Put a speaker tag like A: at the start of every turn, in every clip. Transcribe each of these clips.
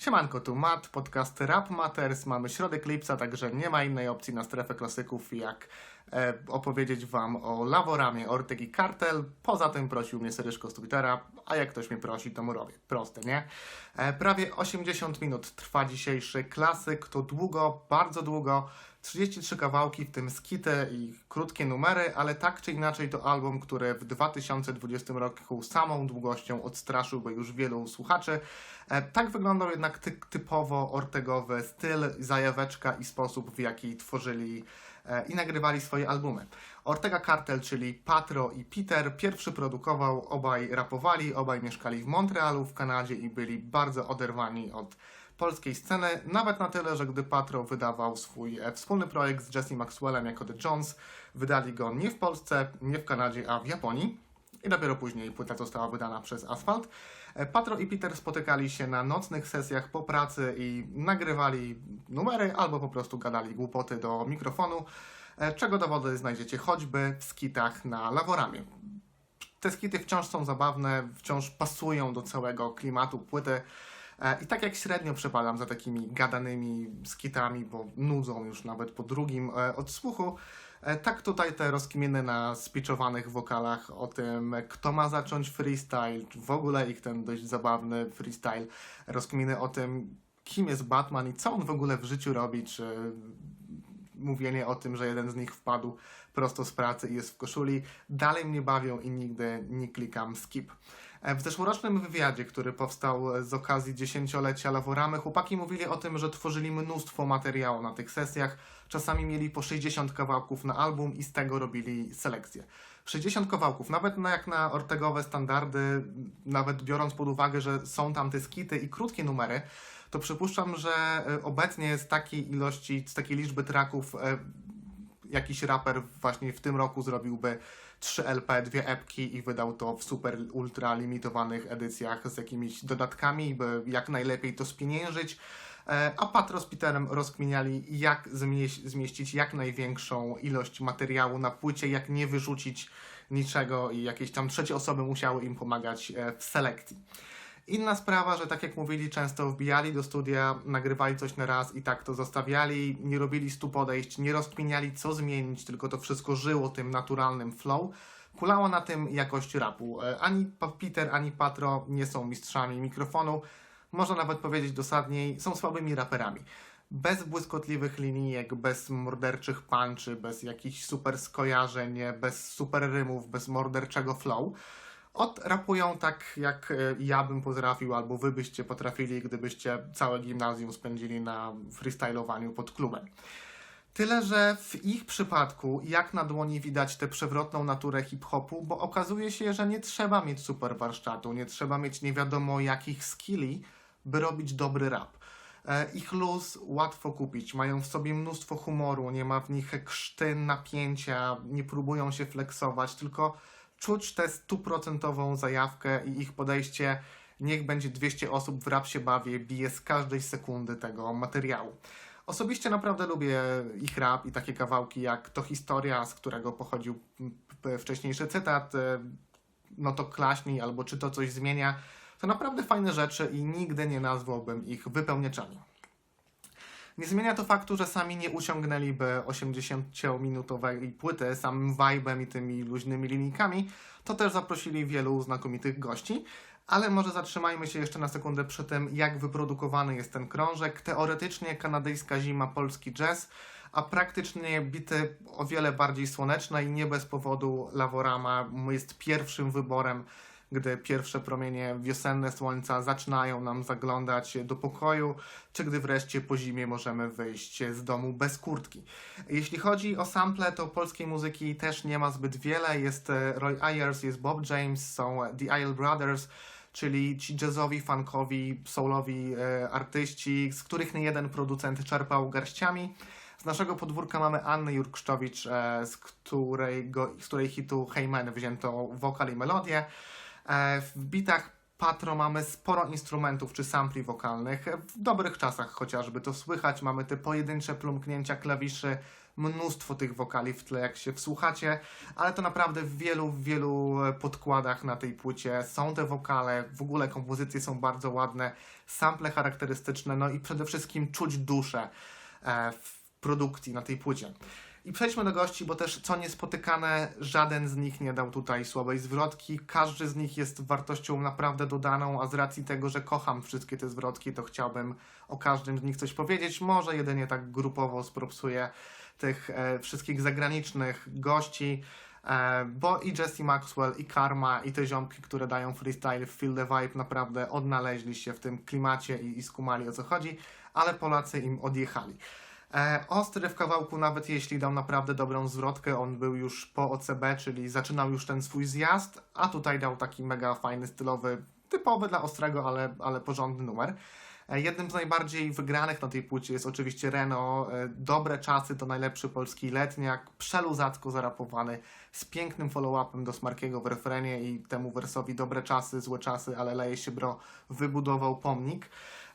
A: Siemanko, tu Matt, podcast Rap Matters, mamy środek lipca, także nie ma innej opcji na strefę klasyków jak e, opowiedzieć wam o Laworamie, Orteg i Kartel. Poza tym prosił mnie Seryszko z Twittera, a jak ktoś mnie prosi, to mu robię. Proste, nie? E, prawie 80 minut trwa dzisiejszy klasyk, to długo, bardzo długo, 33 kawałki, w tym skity i krótkie numery, ale tak czy inaczej to album, który w 2020 roku samą długością odstraszyłby już wielu słuchaczy. E, Tak wyglądał jednak ty typowo ortegowy styl, zajaweczka i sposób, w jaki tworzyli e, i nagrywali swoje albumy. Ortega Cartel, czyli Patro i Peter, pierwszy produkował, obaj rapowali, obaj mieszkali w Montrealu w Kanadzie i byli bardzo oderwani od polskiej sceny, nawet na tyle, że gdy Patro wydawał swój e, wspólny projekt z Jesse Maxwellem jako The Jones, wydali go nie w Polsce, nie w Kanadzie, a w Japonii. I dopiero później płyta została wydana przez Asphalt. E, Patro i Peter spotykali się na nocnych sesjach po pracy i nagrywali numery albo po prostu gadali głupoty do mikrofonu, e, czego dowody znajdziecie choćby w skitach na Laworamie. Te skity wciąż są zabawne, wciąż pasują do całego klimatu płyty. E, I tak jak średnio przepadam za takimi gadanymi skitami, bo nudzą już nawet po drugim e, odsłuchu, e, tak tutaj te rozkminy na spiczowanych wokalach o tym, kto ma zacząć freestyle, w ogóle ich ten dość zabawny freestyle, rozkminy o tym, kim jest Batman i co on w ogóle w życiu robi, czy mówienie o tym, że jeden z nich wpadł prosto z pracy i jest w koszuli, dalej mnie bawią i nigdy nie klikam skip. E, W zeszłorocznym wywiadzie, który powstał z okazji dziesięciolecia Laworamy, chłopaki mówili o tym, że tworzyli mnóstwo materiału na tych sesjach. Czasami mieli po 60 kawałków na album i z tego robili selekcję. 60 kawałków, nawet na, jak na ortegowe standardy, nawet biorąc pod uwagę, że są tam te skity i krótkie numery, to przypuszczam, że e, obecnie z takiej ilości, z takiej liczby traków e, jakiś raper właśnie w tym roku zrobiłby 3 LP, dwie epki i wydał to w super ultra limitowanych edycjach z jakimiś dodatkami, by jak najlepiej to spieniężyć. E, A Patro z Peterem rozkminiali, jak zmieś- zmieścić jak największą ilość materiału na płycie, jak nie wyrzucić niczego i jakieś tam trzecie osoby musiały im pomagać e, w selekcji. Inna sprawa, że tak jak mówili, często wbijali do studia, nagrywali coś na raz i tak to zostawiali, nie robili stu podejść, nie rozkminiali co zmienić, tylko to wszystko żyło tym naturalnym flow. Kulała na tym jakość rapu. E, Ani Peter, ani Patro nie są mistrzami mikrofonu. Można nawet powiedzieć dosadniej, są słabymi raperami. Bez błyskotliwych linijek, bez morderczych punchy, bez jakichś super skojarzeń, bez super rymów, bez morderczego flow. Odrapują tak, jak e, ja bym potrafił, albo wy byście potrafili, gdybyście całe gimnazjum spędzili na freestylowaniu pod klubem. Tyle, że w ich przypadku jak na dłoni widać tę przewrotną naturę hip-hopu, bo okazuje się, że nie trzeba mieć super warsztatu, nie trzeba mieć nie wiadomo jakich skilli, by robić dobry rap. E, Ich luz łatwo kupić, mają w sobie mnóstwo humoru, nie ma w nich krzty, napięcia, nie próbują się flexować, tylko czuć tę stuprocentową zajawkę i ich podejście niech będzie 200 osób w rap się bawię, bije z każdej sekundy tego materiału. Osobiście naprawdę lubię ich rap i takie kawałki jak To Historia, z którego pochodził wcześniejszy cytat, no to klaśniej albo czy to coś zmienia. To naprawdę fajne rzeczy i nigdy nie nazwałbym ich wypełniaczami. Nie zmienia to faktu, że sami nie uciągnęliby 80-minutowej płyty samym vibe'em i tymi luźnymi linijkami, to też zaprosili wielu znakomitych gości. Ale może zatrzymajmy się jeszcze na sekundę przy tym, jak wyprodukowany jest ten krążek. Teoretycznie kanadyjska zima, polski jazz, a praktycznie bity o wiele bardziej słoneczne i nie bez powodu Lavorama jest pierwszym wyborem gdy pierwsze promienie wiosenne słońca zaczynają nam zaglądać do pokoju, czy gdy wreszcie po zimie możemy wyjść z domu bez kurtki. Jeśli chodzi o sample, to polskiej muzyki też nie ma zbyt wiele. Jest e, Roy Ayers, jest Bob James, są The Isle Brothers, czyli ci jazzowi, funkowi, soulowi e, artyści, z których nie jeden producent czerpał garściami. Z naszego podwórka mamy Annę Jurkszczowicz, e, z, którego, z której hitu Heyman wzięto wokal i melodię. E, W bitach Patro mamy sporo instrumentów czy sampli wokalnych. W dobrych czasach chociażby to słychać. Mamy te pojedyncze plumknięcia klawiszy, mnóstwo tych wokali w tle, jak się wsłuchacie, ale to naprawdę w wielu, wielu podkładach na tej płycie są te wokale, w ogóle kompozycje są bardzo ładne, sample charakterystyczne, no i przede wszystkim czuć duszę e, w produkcji na tej płycie. I przejdźmy do gości, bo też co niespotykane, żaden z nich nie dał tutaj słabej zwrotki. Każdy z nich jest wartością naprawdę dodaną, a z racji tego, że kocham wszystkie te zwrotki, to chciałbym o każdym z nich coś powiedzieć. Może jedynie tak grupowo spropsuję tych e, wszystkich zagranicznych gości. E, bo i Jesse Maxwell, i Karma, i te ziomki, które dają freestyle w Feel the Vibe, naprawdę odnaleźli się w tym klimacie i, i skumali o co chodzi, ale Polacy im odjechali. E, ostry w kawałku, nawet jeśli dał naprawdę dobrą zwrotkę, on był już po OCB, czyli zaczynał już ten swój zjazd, a tutaj dał taki mega fajny, stylowy, typowy dla Ostrego, ale, ale porządny numer. E, jednym z najbardziej wygranych na tej płycie jest oczywiście Renault. E, Dobre czasy to najlepszy polski letniak, przeluzacko zarapowany, z pięknym follow-upem do Smarkiego w refrenie i temu wersowi dobre czasy, złe czasy, ale leje się bro, wybudował pomnik.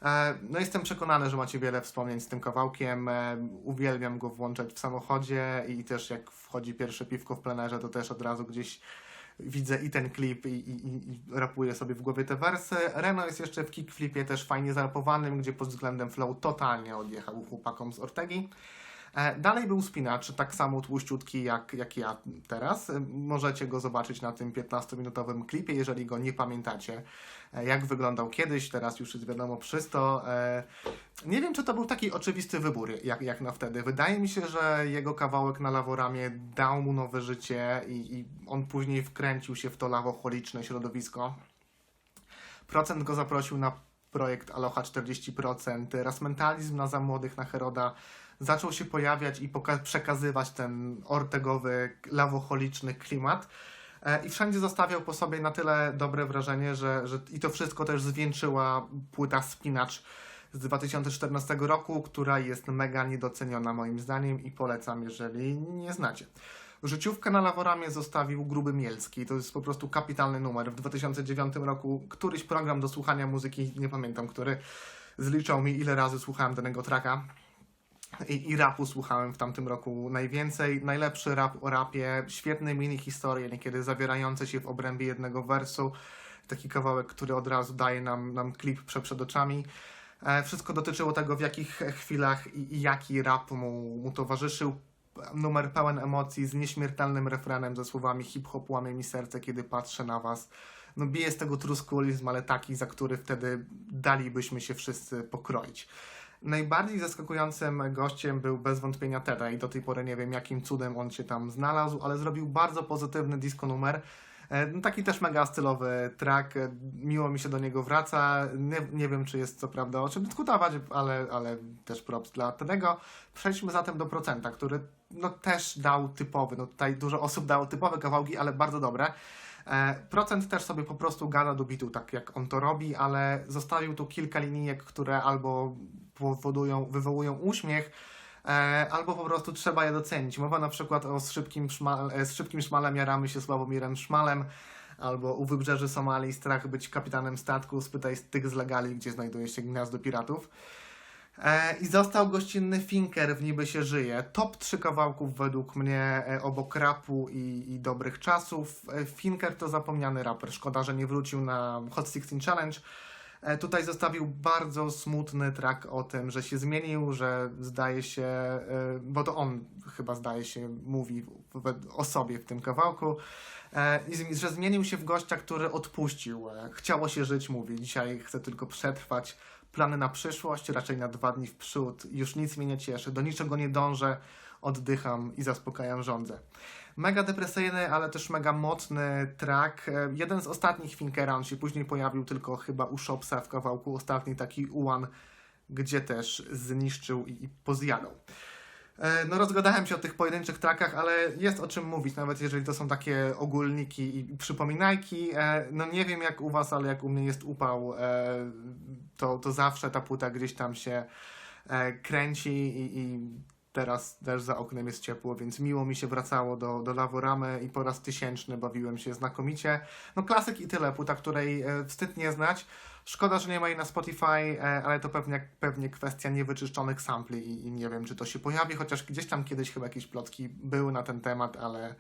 A: E, No jestem przekonany, że macie wiele wspomnień z tym kawałkiem. E, Uwielbiam go włączać w samochodzie i też jak wchodzi pierwsze piwko w plenerze, to też od razu gdzieś widzę i ten klip i, i, i- rapuję sobie w głowie te wersy. Reno jest jeszcze w kickflipie też fajnie zarapowanym, gdzie pod względem flow totalnie odjechał chłopakom z Ortegi. E, Dalej był spinacz, tak samo tłuściutki jak, jak ja teraz. E, Możecie go zobaczyć na tym 15-minutowym klipie, jeżeli go nie pamiętacie. E, Jak wyglądał kiedyś, teraz już jest wiadomo przysto. Nie wiem, czy to był taki oczywisty wybór, jak, jak na wtedy. Wydaje mi się, że jego kawałek na laworamie dał mu nowe życie i, i on później wkręcił się w to lawocholiczne środowisko. Procent go zaprosił na projekt Aloha 40%. Rasmentalizm na za młodych na Heroda zaczął się pojawiać i przekazywać ten ortegowy, lawocholiczny klimat. E, I wszędzie zostawiał po sobie na tyle dobre wrażenie, że, że i to wszystko też zwieńczyła płyta Spinacz z 2014 roku, która jest mega niedoceniona moim zdaniem i polecam, jeżeli nie znacie. Życiówkę na Laworamie zostawił Gruby Mielski. To jest po prostu kapitalny numer. W 2009 roku któryś program do słuchania muzyki, nie pamiętam który, zliczał mi ile razy słuchałem danego tracka. I, I rapu słuchałem w tamtym roku najwięcej. Najlepszy rap o rapie, świetne mini historie, niekiedy zawierające się w obrębie jednego wersu. Taki kawałek, który od razu daje nam, nam klip przed, przed oczami. E, Wszystko dotyczyło tego, w jakich chwilach i, i jaki rap mu, mu towarzyszył. Numer pełen emocji, z nieśmiertelnym refrenem, ze słowami hip-hop łamie mi serce, kiedy patrzę na was. No bije z tego truskulizm, ale taki, za który wtedy dalibyśmy się wszyscy pokroić. Najbardziej zaskakującym gościem był bez wątpienia Teda i do tej pory nie wiem jakim cudem on się tam znalazł, ale zrobił bardzo pozytywny disco numer. E, no Taki też mega stylowy track, e, miło mi się do niego wraca. Nie, nie wiem, czy jest co prawda o czym dyskutować, ale, ale też props dla Tedego. Przejdźmy zatem do Procenta, który no, też dał typowy, no tutaj dużo osób dało typowe kawałki, ale bardzo dobre. E, Procent też sobie po prostu gada do bitu, tak jak on to robi, ale zostawił tu kilka linijek, które albo powodują, wywołują uśmiech, albo po prostu trzeba je docenić. Mowa na przykład o z szybkim, szmal, e, z szybkim szmalem jaramy się Sławomirem Szmalem, albo u wybrzeży Somalii strach być kapitanem statku, spytaj tych z legali, gdzie znajduje się gniazdo piratów. E, I został gościnny Finker w Niby się żyje. Top 3 kawałków według mnie e, obok rapu i, i dobrych czasów. E, Finker to zapomniany raper. Szkoda, że nie wrócił na Hot 16 Challenge. E, Tutaj zostawił bardzo smutny track o tym, że się zmienił, że zdaje się, e, bo to on chyba zdaje się mówi o sobie w tym kawałku, e, że zmienił się w gościa, który odpuścił. Chciało się żyć, mówi. Dzisiaj chcę tylko przetrwać. Plany na przyszłość, raczej na dwa dni w przód. Już nic mnie nie cieszy, do niczego nie dążę, oddycham i zaspokajam żądzę. Mega depresyjny, ale też mega mocny track. E, Jeden z ostatnich Finkera, on się później pojawił tylko chyba u Shopsa w kawałku ostatni, taki Ułan, gdzie też zniszczył i, pozjadał. E, No rozgadałem się o tych pojedynczych trackach, ale jest o czym mówić, nawet jeżeli to są takie ogólniki i przypominajki. E, No nie wiem jak u was, ale jak u mnie jest upał, to, to zawsze ta płyta gdzieś tam się kręci i, i teraz też za oknem jest ciepło, więc miło mi się wracało do, do Laworamy i po raz tysięczny bawiłem się znakomicie. No klasyk i tyle, płyta, której e, wstyd nie znać, Szkoda, że nie ma jej na Spotify, e, ale to pewnie, pewnie kwestia niewyczyszczonych sampli i, i nie wiem, czy to się pojawi, chociaż gdzieś tam kiedyś chyba jakieś plotki były na ten temat, ale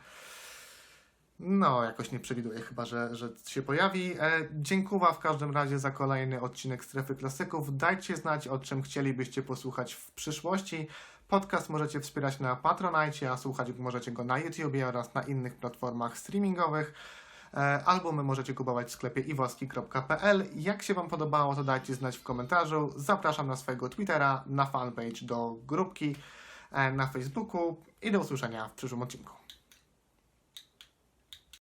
A: no, jakoś nie przewiduję chyba, że, że się pojawi. E, dziękuję w każdym razie za kolejny odcinek Strefy Klasyków. Dajcie znać, o czym chcielibyście posłuchać w przyszłości. Podcast możecie wspierać na Patronite, a słuchać możecie go na YouTubie oraz na innych platformach streamingowych. E, Albumy możecie kupować w sklepie iwoski.pl. Jak się Wam podobało, to dajcie znać w komentarzu. Zapraszam na swojego Twittera, na fanpage do grupki e, na Facebooku i do usłyszenia w przyszłym odcinku.